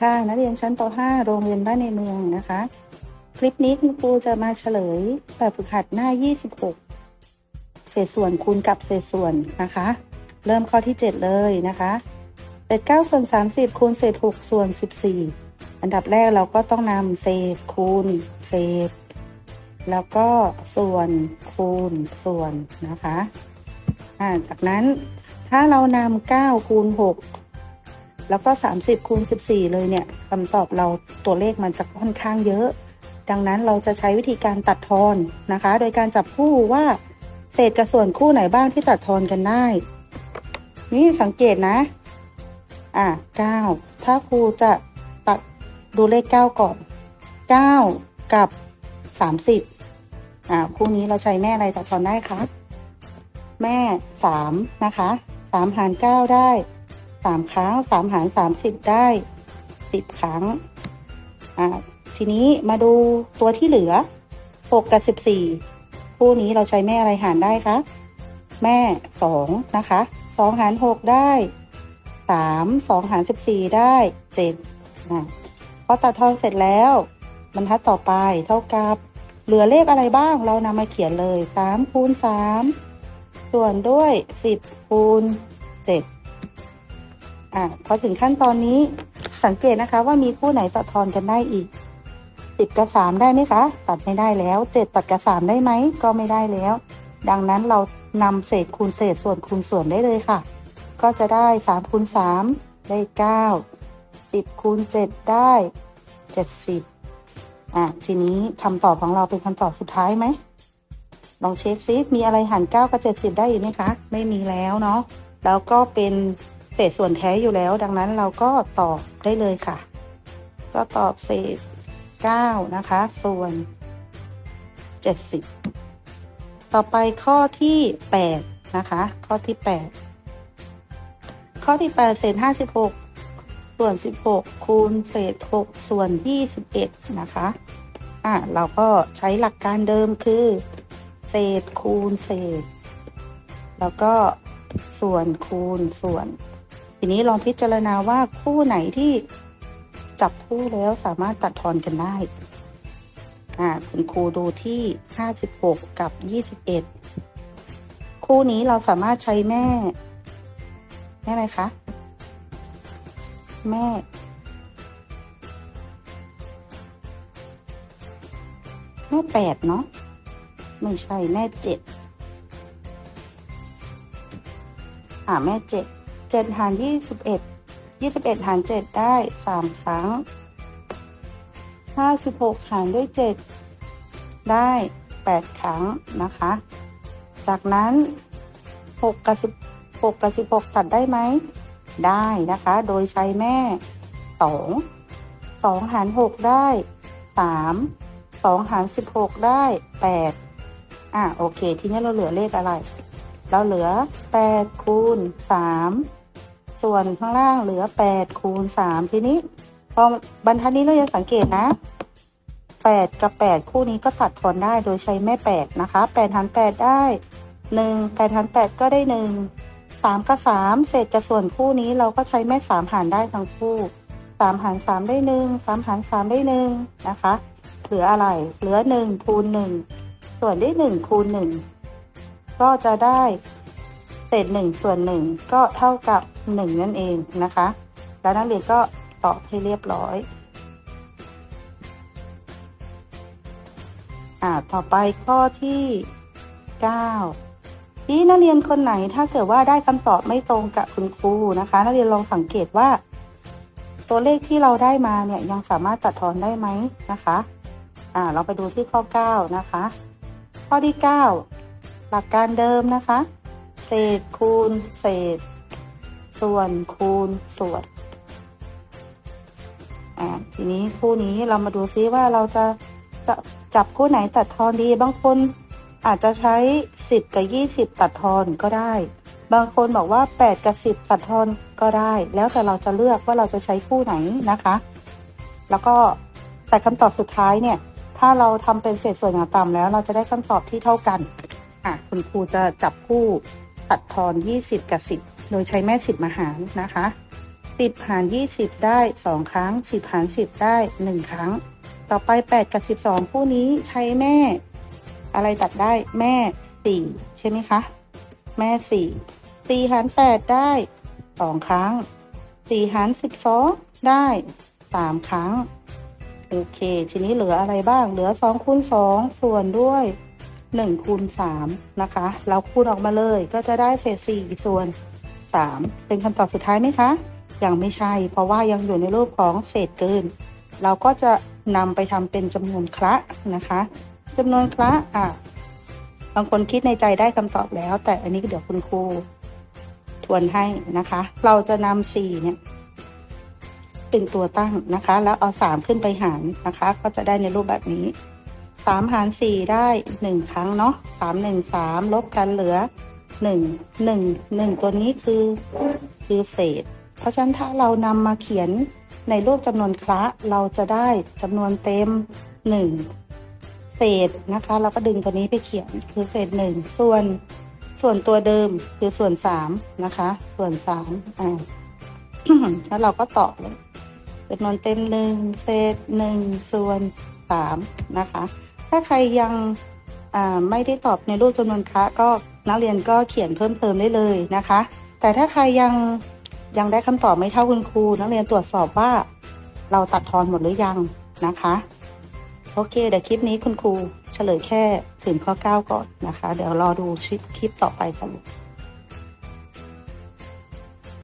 ค่ะ นักเรียนชั้นป .5 โรงเรียนบ้านในเมืองนะคะ คลิปนี้คุณครูจะมาเฉลยแบบฝึกหัดหน้า 26 เศษส่วนคูณกับเศษส่วนนะคะ เริ่มข้อที่ 7 เลยนะคะเศษ9ส่วน 30 คูณเศษ 6 ส่วน 14 อันดับแรกเราก็ต้องนำเศษคูณ เศษ แล้วก็ส่วนคูณส่วนนะคะ จากนั้นถ้าเรานำ9คูณ6 แล้วก็ 30คูณ14 เลยเนี่ยคำตอบเราตัวเลขมันจะค่อนข้างเยอะ ดังนั้นเราจะใช้วิธีการตัดทอนนะคะ โดยการจับคู่ว่าเศษกับส่วนคู่ไหนบ้างที่ตัดทอนกันได้ นี่สังเกตนะ อะ9ถ้าครูจะตัดดูเลข 9 ก่อน 9 กับ 30อ่าคู่นี้เราใช้แม่อะไรตัดทอนได้คะ แม่ 3 นะคะ 3 หาร 9 ได้ 3ครั้ง3หาร30ได้10ครั้งอ่าทีนี้มาดูตัวที่เหลือ6กับ14คู่นี้เราใช้แม่อะไรหารได้คะแม่2นะคะ2หาร6ได้3 2หาร14ได้7นะพอตัดทอนเสร็จแล้วบรรทัดต่อไปเท่ากับเหลือเลขอะไรบ้างเรานำมาเขียนเลย3คูณ3ส่วนด้วย10คูณ7 อะพอถึงขั้นตอนนี้สังเกตนะคะว่ามีคู่ไหนตัดทอนกันได้อีก10กับ3ได้ไหมคะ ตัดไม่ได้แล้ว7ตัดกับ3ได้ไหมก็ไม่ได้แล้ว ดังนั้นเรานำเศษคูณเศษส่วนคูณส่วนได้เลยค่ะ ก็จะได้3คูณ3ได้9 10คูณ7ได้70อะทีนี้คำตอบของเราเป็นคำตอบสุดท้ายไหมลองเช็คซิมีอะไรหาร9กับ70ได้อีกไหมคะ ไม่มีแล้วเนาะแล้วก็เป็น เศษส่วนแท้อยู่แล้ว ดังนั้นเราก็ตอบได้เลยค่ะ ก็ตอบเศษ9นะคะ ส่วน70ต่อไปข้อที่8นะคะ ข้อที่8ข้อที่8เศษ56ส่วน16คูณเศษ6ส่วน21นะคะอะเราก็ใช้หลักการเดิมคือ เศษคูณเศษ แล้วก็ส่วนคูณส่วน ทีนี้ลองพิจารณาว่าคู่ไหนที่จับคู่แล้วสามารถตัดทอนกันได้อ่าคุณครูดูที่56กับ21คู่นี้เราสามารถใช้แม่ แม่อะไรคะ แม่ แม่แปดเนาะไม่ใช่แม่เจ็ดอ่าแม่เจ็ด เจ็ดหารยี่สิบเอ็ดยี่สิบเอ็ดหารเจ็ดได้สามครั้งห้าสิบหกหารด้วยเจ็ดได้แปดครั้งนะคะ จากนั้นหกกับสิบหกกับสิบหกตัดได้ไหม ได้นะคะ โดยใช้แม่สองสองหารหกได้สามสองหารสิบหกได้แปดอะ โอเค ทีนี้เราเหลือเลขอะไร เราเหลือแปดคูณสาม ส่วนข้างล่างเหลือแปดคูณสามทีนี้ พอบรรทัดนี้เราจะสังเกตนะแปดกับแปดคู่นี้ก็ตัดทอนได้โดยใช้แม่แปดนะคะแปดหารแปดได้หนึ่งแปดหารแปดก็ได้หนึ่งสามกับสามเศษกับส่วนคู่นี้เราก็ใช้แม่สามหารได้ทั้งคู่สามหารสามได้หนึ่งสามหารสามได้หนึ่งนะคะ เหลืออะไร เหลือหนึ่งคูณหนึ่งส่วนได้หนึ่งคูณหนึ่งก็จะได้ ศษหนึ่งส่วนหนึ่งก็เท่ากับหนึ่งนั่นเองนะคะ แล้วนักเรียนก็ตอบให้เรียบร้อยอ่าต่อไปข้อที่เก้าที่นักเรียนคนไหนถ้าเกิดว่าได้คำตอบไม่ตรงกับคุณครูนะคะ นักเรียนลองสังเกตว่า ตัวเลขที่เราได้มาเนี่ยยังสามารถตัดทอนได้ไหมนะคะอ่าเราไปดูที่ข้อ 9 นะคะ ข้อที่ 9 หลักการเดิมนะคะ ศษคูณเศษ ส่วนคูณส่วนอ่าทีนี้คู่นี้เรามาดูซิว่าเราจะจะจับคู่ไหนตัดทอนดี บางคนอาจจะใช้ 10 กับ 20 ตัดทอนก็ได้ บางคนบอกว่า 8 กับ 10 ตัดทอนก็ได้ แล้วแต่เราจะเลือกว่าเราจะใช้คู่ไหนนะคะ แล้วก็แต่คำตอบสุดท้ายเนี่ย ถ้าเราทำเป็นเศษส่วนอย่างต่ำแล้ว เราจะได้คำตอบที่เท่ากันอะคุณครูจะจับคู่ ดทอน 20 กับ 10 โดยใช้แม่10มาหารนะคะสิบหารยี่สิบได้สองครั้งสิบหารสิบได้หนึ่งครั้ง ต่อไปแปดกับสิบสองคู่นี้ใช้แม่ อะไรตัดได้แม่สี่ใช่ไหมคะ แม่สี่สี่หารแปดได้สองครั้งสี่หารสิบสองได้สามครั้ง โอเค ทีนี้เหลืออะไรบ้าง เหลือสองคูณสองส่วนด้วย หนึ่งคูณสามนะคะ เราคูณออกมาเลยก็จะได้เศษสี่ส่วนสามเป็นคำตอบสุดท้ายไหมคะ ยังไม่ใช่ เพราะว่ายังอยู่ในรูปของเศษเกิน เราก็จะนำไปทำเป็นจำนวนคละนะคะจำนวนคละอะบางคนคิดในใจได้คำตอบแล้ว แต่อันนี้เดี๋ยวคุณครูทวนให้นะคะ เราจะนำสี่เนี่ย เป็นตัวตั้งนะคะ แล้วเอาสามขึ้นไปหารนะคะ ก็จะได้ในรูปแบบนี้ สามหารสี่ได้หนึ่งครั้งเนาะสามหนึ่งสามลบกันเหลือหนึ่งหนึ่งหนึ่งตัวนี้คือคือเศษ เพราะฉะนั้นถ้าเรานำมาเขียนในรูปจำนวนคละเราจะได้จำนวนเต็มหนึ่งเศษนะคะ เราก็ดึงตัวนี้ไปเขียนคือเศษหนึ่งส่วนส่วนตัวเดิมคือส่วนสามนะคะ ส่วนสามอ่าแล้วเราก็ตอบเลยจำนวนเต็มหนึ่งเศษหนึ่งส่วนสามนะคะ ถ้าใครยังไม่ได้ตอบในรูปจำนวนคะก็นักเรียนก็เขียนเพิ่มเติมได้เลยนะคะ แต่ถ้าใครยังยังได้คำตอบไม่เท่าคุณครู นักเรียนตรวจสอบว่าเราตัดทอนหมดหรือยังนะคะ โอเคเดี๋ยวคลิปนี้คุณครูเฉลยแค่ถึงข้อ 9 ก่อนนะคะ เดี๋ยวรอดูคลิปคลิปต่อไปค่ะ